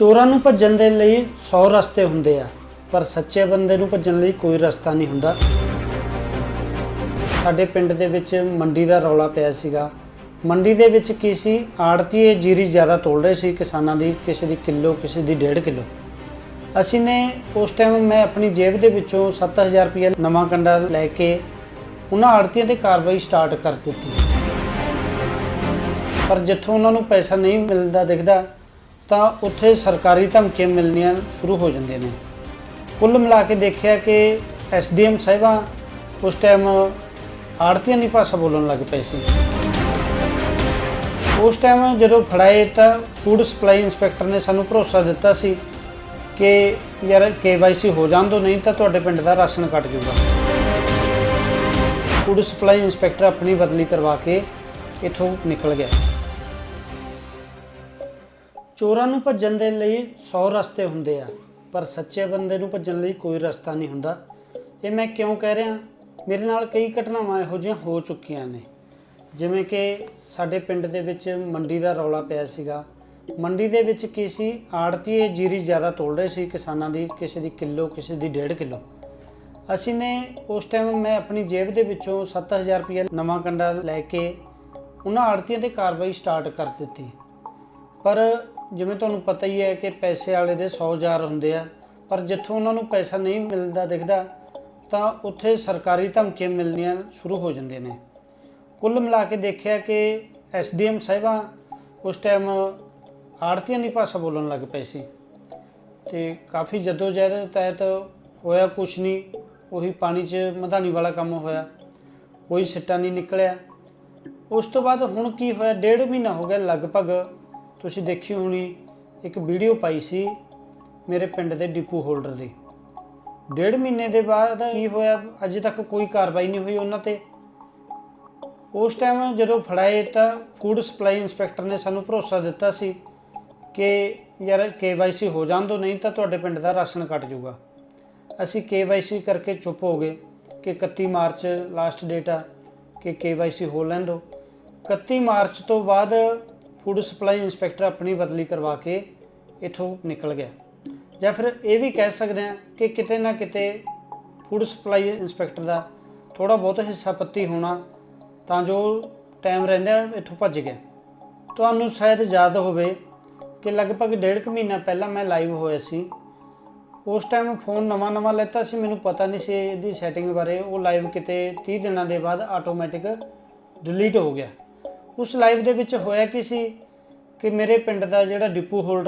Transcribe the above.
ਚੋਰਾਂ ਨੂੰ ਭੱਜਣ ਦੇ ਲਈ 100 ਰਸਤੇ ਹੁੰਦੇ ਆ, ਪਰ ਸੱਚੇ ਬੰਦੇ ਨੂੰ ਭੱਜਣ ਲਈ ਕੋਈ ਰਸਤਾ ਨਹੀਂ ਹੁੰਦਾ। ਸਾਡੇ ਪਿੰਡ ਦੇ ਵਿੱਚ ਮੰਡੀ ਦਾ ਰੌਲਾ ਪਿਆ ਸੀਗਾ। ਮੰਡੀ ਦੇ ਵਿੱਚ ਕੀ ਸੀ? ਆੜਤੀਏ ਜੀਰੀ ਜ਼ਿਆਦਾ ਤੋਲ ਰਹੇ ਸੀ ਕਿਸਾਨਾਂ ਦੀ, ਕਿਸੇ ਦੀ ਕਿਲੋ, ਕਿਸੇ ਦੀ 1.5 ਕਿਲੋ। ਅਸੀਂ ਨੇ ਉਸ ਟਾਈਮ ਮੈਂ ਆਪਣੀ ਜੇਬ ਦੇ ਵਿੱਚੋਂ 7000 ਰੁਪਏ ਨਵਾਂ ਕੰਡਾ ਲੈ ਕੇ ਉਹਨਾਂ ਆੜਤੀਆਂ ਤੇ ਕਾਰਵਾਈ ਸਟਾਰਟ ਕਰ ਦਿੱਤੀ। ਪਰ ਜਿੱਥੋਂ ਉਹਨਾਂ ਨੂੰ ਪੈਸਾ ਨਹੀਂ ਮਿਲਦਾ ਦਿਖਦਾ ਤਾਂ ਉੱਥੇ ਸਰਕਾਰੀ ਧਮਕੀਆਂ ਮਿਲਣੀਆਂ ਸ਼ੁਰੂ ਹੋ ਜਾਂਦੀਆਂ ਨੇ। ਕੁੱਲ ਮਿਲਾ ਕੇ ਦੇਖਿਆ ਕਿ ਐਸਡੀਐਮ ਸਾਹਿਬਾਂ ਉਸ ਟਾਈਮ ਆੜਤੀਆਂ ਦੀ ਭਾਸ਼ਾ ਬੋਲਣ ਲੱਗ ਪਏ ਸੀ। ਉਸ ਟਾਈਮ ਜਦੋਂ ਫੜਾਏ ਤਾਂ ਫੂਡ ਸਪਲਾਈ ਇੰਸਪੈਕਟਰ ਨੇ ਸਾਨੂੰ ਭਰੋਸਾ ਦਿੱਤਾ ਸੀ ਕਿ ਯਾਰ ਕੇਵਾਈਸੀ ਹੋ ਜਾਣ ਦੋ, ਨਹੀਂ ਤਾਂ ਤੁਹਾਡੇ ਪਿੰਡ ਦਾ ਰਾਸ਼ਨ ਕੱਟ ਜੂਗਾ। ਫੂਡ ਸਪਲਾਈ ਇੰਸਪੈਕਟਰ ਆਪਣੀ ਬਦਲੀ ਕਰਵਾ ਕੇ ਇੱਥੋਂ ਨਿਕਲ ਗਿਆ। ਚੋਰਾਂ ਨੂੰ ਭੱਜਣ ਦੇ ਲਈ 100 ਰਸਤੇ ਹੁੰਦੇ ਆ, ਪਰ ਸੱਚੇ ਬੰਦੇ ਨੂੰ ਭੱਜਣ ਲਈ ਕੋਈ ਰਸਤਾ ਨਹੀਂ ਹੁੰਦਾ। ਇਹ ਮੈਂ ਕਿਉਂ ਕਹਿ ਰਿਹਾ? ਮੇਰੇ ਨਾਲ ਕਈ ਘਟਨਾਵਾਂ ਇਹੋ ਜਿਹੀਆਂ ਹੋ ਚੁੱਕੀਆਂ ਨੇ। ਜਿਵੇਂ ਕਿ ਸਾਡੇ ਪਿੰਡ ਦੇ ਵਿੱਚ ਮੰਡੀ ਦਾ ਰੌਲਾ ਪਿਆ ਸੀਗਾ। ਮੰਡੀ ਦੇ ਵਿੱਚ ਕੀ ਸੀ? ਆੜਤੀਏ ਜੀਰੀ ਜ਼ਿਆਦਾ ਤੋਲ ਰਹੇ ਸੀ ਕਿਸਾਨਾਂ ਦੀ, ਕਿਸੇ ਦੀ ਕਿਲੋ, ਕਿਸੇ ਦੀ 1.5 ਕਿਲੋ। ਅਸੀਂ ਨੇ ਉਸ ਟਾਈਮ ਮੈਂ ਆਪਣੀ ਜੇਬ ਦੇ ਵਿੱਚੋਂ 7000 ਰੁਪਏ ਨਵਾਂ ਕੰਡਾ ਲੈ ਕੇ ਉਹਨਾਂ ਆੜਤੀਆਂ ਤੇ ਕਾਰਵਾਈ ਸਟਾਰਟ ਕਰ ਦਿੱਤੀ। ਪਰ ਜਿਵੇਂ ਤੁਹਾਨੂੰ ਪਤਾ ਹੀ ਹੈ ਕਿ ਪੈਸੇ ਵਾਲੇ ਦੇ 100 ਹਜ਼ਾਰ ਹੁੰਦੇ ਆ, ਪਰ ਜਿੱਥੋਂ ਉਹਨਾਂ ਨੂੰ ਪੈਸਾ ਨਹੀਂ ਮਿਲਦਾ ਦਿਖਦਾ, ਤਾਂ ਉੱਥੇ ਸਰਕਾਰੀ ਧਮਕੀਆਂ ਮਿਲਣੀਆਂ ਸ਼ੁਰੂ ਹੋ ਜਾਂਦੇ ਨੇ। ਕੁੱਲ ਮਿਲਾ ਕੇ ਦੇਖਿਆ ਕਿ ਐਸਡੀਐਮ ਸਾਹਿਬਾਂ ਉਸ ਟਾਈਮ ਆੜਤੀਆਂ ਦੀ ਭਾਸ਼ਾ ਬੋਲਣ ਲੱਗ ਪਏ ਸੀ ਤੇ ਕਾਫੀ ਜਦੋਜਹਿਦ ਤਹਿਤ ਹੋਇਆ ਕੁਛ ਨਹੀਂ, ਉਹੀ ਪਾਣੀ 'ਚ ਮਧਾਣੀ ਵਾਲਾ ਕੰਮ ਹੋਇਆ, ਕੋਈ ਸਿੱਟਾ ਨਹੀਂ ਨਿਕਲਿਆ। ਉਸ ਤੋਂ ਬਾਅਦ ਹੁਣ ਕੀ ਹੋਇਆ, ਡੇਢ ਮਹੀਨਾ ਹੋ ਗਿਆ ਲਗਭਗ ਤੁਸੀਂ ਦੇਖੀ ਹੋਣੀ, ਇੱਕ ਵੀਡੀਓ ਪਾਈ ਸੀ ਮੇਰੇ ਪਿੰਡ ਦੇ ਡਿਪੂ ਹੋਲਡਰ ਦੀ। ਡੇਢ ਮਹੀਨੇ ਦੇ ਬਾਅਦ ਕੀ ਹੋਇਆ, ਅਜੇ ਤੱਕ ਕੋਈ ਕਾਰਵਾਈ ਨਹੀਂ ਹੋਈ ਉਹਨਾਂ ਤੇ। ਉਸ ਟਾਈਮ ਜਦੋਂ ਫੜਾਏ ਤਾਂ ਫੂਡ ਸਪਲਾਈ ਇੰਸਪੈਕਟਰ ਨੇ ਸਾਨੂੰ ਭਰੋਸਾ ਦਿੱਤਾ ਸੀ ਕਿ ਯਾਰ ਕੇਵਾਈਸੀ ਹੋ ਜਾਣ ਦੋ, ਨਹੀਂ ਤਾਂ ਤੁਹਾਡੇ ਪਿੰਡ ਦਾ ਰਾਸ਼ਨ ਕੱਟ ਜਾਊਗਾ। ਅਸੀਂ ਕੇਵਾਈਸੀ ਕਰਕੇ ਚੁੱਪ ਹੋ ਗਏ ਕਿ 31 ਮਾਰਚ ਲਾਸਟ ਡੇਟ ਆ, ਕਿ ਕੇਵਾਈਸੀ ਹੋ ਲੈਣ ਦਿਓ 31 ਮਾਰਚ ਤੋਂ ਬਾਅਦ ਫੂਡ ਸਪਲਾਈ ਇੰਸਪੈਕਟਰ ਆਪਣੀ ਬਦਲੀ ਕਰਵਾ ਕੇ ਇਥੋਂ ਨਿਕਲ ਗਿਆ। ਜਾਂ ਫਿਰ ਇਹ ਵੀ ਕਹਿ ਸਕਦੇ ਹਾਂ ਕਿ ਕਿਤੇ ਨਾ ਕਿਤੇ ਫੂਡ ਸਪਲਾਈ ਇੰਸਪੈਕਟਰ ਦਾ ਥੋੜਾ ਬਹੁਤ ਹਿੱਸਾ ਪੱਤੀ ਹੋਣਾ ਤਾਂ ਜੋ ਟਾਈਮ ਰਹਿੰਦਾ ਇੱਥੋਂ ਭੱਜ ਗਿਆ। ਤੁਹਾਨੂੰ ਸ਼ਾਇਦ ਯਾਦ ਹੋਵੇ ਕਿ ਲਗਭਗ ਡੇਢ ਕੁ ਮਹੀਨਾ ਪਹਿਲਾਂ ਮੈਂ ਲਾਈਵ ਹੋਇਆ ਸੀ। ਉਸ ਟਾਈਮ ਫੋਨ ਨਵਾਂ ਨਵਾਂ ਲੈਤਾ ਸੀ, ਮੈਨੂੰ ਪਤਾ ਨਹੀਂ ਸੀ ਇਹਦੀ ਸੈਟਿੰਗ ਬਾਰੇ। ਉਹ ਲਾਈਵ ਕਿਤੇ 30 ਦਿਨਾਂ ਦੇ ਬਾਅਦ ਆਟੋਮੈਟਿਕ ਡਿਲੀਟ ਹੋ ਗਿਆ। ਉਸ ਲਾਈਵ ਦੇ ਵਿੱਚ ਹੋਇਆ ਕੀ ਸੀ? ਕਿ ਮੇਰੇ ਪਿੰਡ ਦਾ ਜਿਹੜਾ ਡਿਪੂ ਹੋਲਡਰ